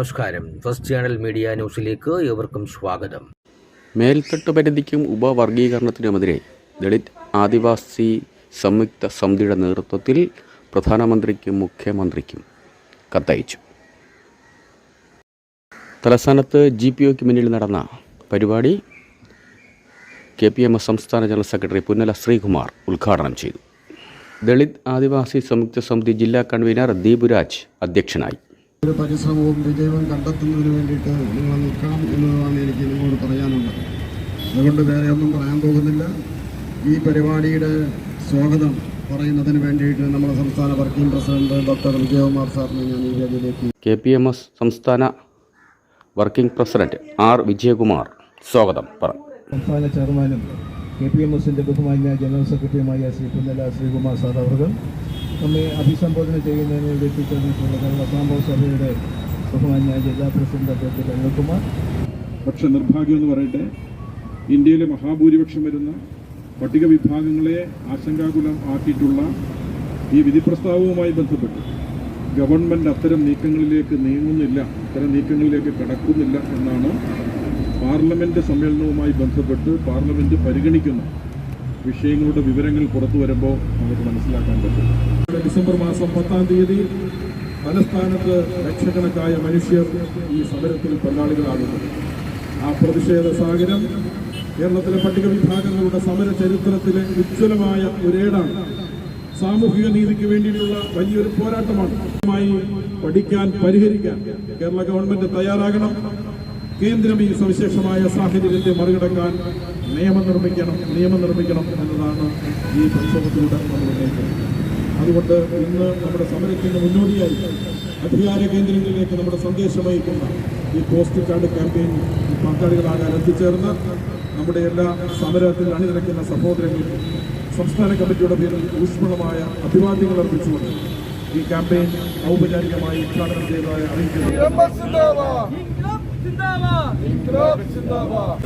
നമസ്കാരം. First channel media ന്യൂസിലേക്ക് ഏവർക്കും സ്വാഗതം. മേൽത്തട്ട് പരിധിക്കും ഉപവർഗീകരണത്തിനുമെതിരെ ദളിത് ആദിവാസി സംയുക്ത സമിതിയുടെ നേതൃത്വത്തിൽ പ്രധാനമന്ത്രിക്കും മുഖ്യമന്ത്രിക്കും കത്തയച്ചു. തലസ്ഥാനത്ത് ജി പി ഒക്ക് മുന്നിൽ നടന്ന പരിപാടി കെ പി എം എസ് സംസ്ഥാന ജനറൽ സെക്രട്ടറി പുന്നല ശ്രീകുമാർ ഉദ്ഘാടനം ചെയ്തു. ദളിത് ആദിവാസി സംയുക്ത സമിതി ജില്ലാ കൺവീനർ ദീപുരാജ് അധ്യക്ഷനായി. ഒരു പരിശ്രമവും വിജയവും കണ്ടെത്തുന്നതിന് വേണ്ടിയിട്ട് നിങ്ങൾ നിൽക്കണം എന്നതാണ് എനിക്ക് നിങ്ങളോട് പറയാനുള്ളത്. അതുകൊണ്ട് വേറെ ഒന്നും പറയാൻ പോകുന്നില്ല. ഈ പരിപാടിയുടെ സ്വാഗതം പറയുന്നതിന് വേണ്ടിയിട്ട് നമ്മുടെ സംസ്ഥാന വർക്കിംഗ് പ്രസിഡന്റ് ഡോക്ടർ വിജയകുമാർ സാറിനെ ഞാൻ ഈ വേദിയിലേക്ക് കെ പി എം എസ് സംസ്ഥാന വർക്കിംഗ് പ്രസിഡന്റ് ആർ വിജയകുമാർ സ്വാഗതം പറഞ്ഞു സംസ്ഥാന ചെയർമാനും കെ പി എം എസിന്റെ ബഹുമാന്യ ജനറൽ സെക്രട്ടറിയുമായ ശ്രീ പുന്നല ശ്രീകുമാർ സാർ അവർ നമ്മെ അഭിസംബോധന ചെയ്യുന്നതിന് വേണ്ടി എത്തിച്ചേർന്നിട്ടുള്ള കേരള സഭയുടെ ബഹുമാന്യ ജില്ലാ പ്രസിഡന്റ് അദ്ദേഹത്തിൽ അനിൽകുമാർ പക്ഷെ നിർഭാഗ്യം എന്ന് പറയട്ടെ ഇന്ത്യയിലെ മഹാഭൂരിപക്ഷം വരുന്ന പട്ടിക വിഭാഗങ്ങളെ ആശങ്കാകുലം ആക്കിയിട്ടുള്ള ഈ വിധി പ്രസ്താവവുമായി ബന്ധപ്പെട്ട് ഗവൺമെന്റ് അത്തരം നീക്കങ്ങളിലേക്ക് നീങ്ങുന്നില്ല അത്തരം നീക്കങ്ങളിലേക്ക് കടക്കുന്നില്ല എന്നാണ് പാർലമെന്റ് സമ്മേളനവുമായി ബന്ധപ്പെട്ട് പാർലമെന്റ് പരിഗണിക്കുന്ന വിഷയങ്ങളുടെ വിവരങ്ങൾ പുറത്തു വരുമ്പോൾ നമുക്ക് മനസ്സിലാക്കാൻ പറ്റും. ഡിസംബർ മാസം പത്താം തീയതി തലസ്ഥാനത്ത് ലക്ഷക്കണക്കായ മനുഷ്യർ ഈ സമരത്തിൽ പങ്കാളികളാകുന്നു. ആ പ്രതിഷേധ സാഗരം കേരളത്തിലെ പട്ടിക വിഭാഗങ്ങളുടെ സമര ചരിത്രത്തിലെ ഉജ്ജ്വലമായ ഒരേടാണ്. സാമൂഹിക നീതിക്ക് വേണ്ടിയിട്ടുള്ള വലിയൊരു പോരാട്ടമാണ്. പഠിക്കാൻ പരിഹരിക്കാൻ കേരള ഗവൺമെന്റ് തയ്യാറാകണം. കേന്ദ്രം ഈ സവിശേഷമായ സാഹചര്യത്തെ മറികടക്കാൻ നിയമം നിർമ്മിക്കണം നിയമം നിർമ്മിക്കണം എന്നതാണ് ഈ പ്രക്ഷോഭത്തിലൂടെ നമ്മൾ ഉന്നയിക്കുന്നത്. അതുകൊണ്ട് ഇന്ന് നമ്മുടെ സമരത്തിന് മുന്നോടിയായി അധികാര കേന്ദ്രങ്ങളിലേക്ക് നമ്മുടെ സന്ദേശം ഈ പോസ്റ്റ് കാർഡ് ക്യാമ്പയിൻ പങ്കാളികളാകാൻ എത്തിച്ചേർന്ന് നമ്മുടെ എല്ലാ സമരത്തിൽ അണിനിരക്കുന്ന സഹോദരങ്ങൾക്ക് സംസ്ഥാന കമ്മിറ്റിയുടെ പേരിൽ ഊഷ്മളമായ അഭിവാദ്യങ്ങൾ അർപ്പിച്ചുകൊണ്ട് ഈ ക്യാമ്പയിൻ ഔപചാരികമായി ഉദ്ഘാടനം ചെയ്തതായി അറിയിക്കുന്നു. जिंदाबाद जिंदाबाद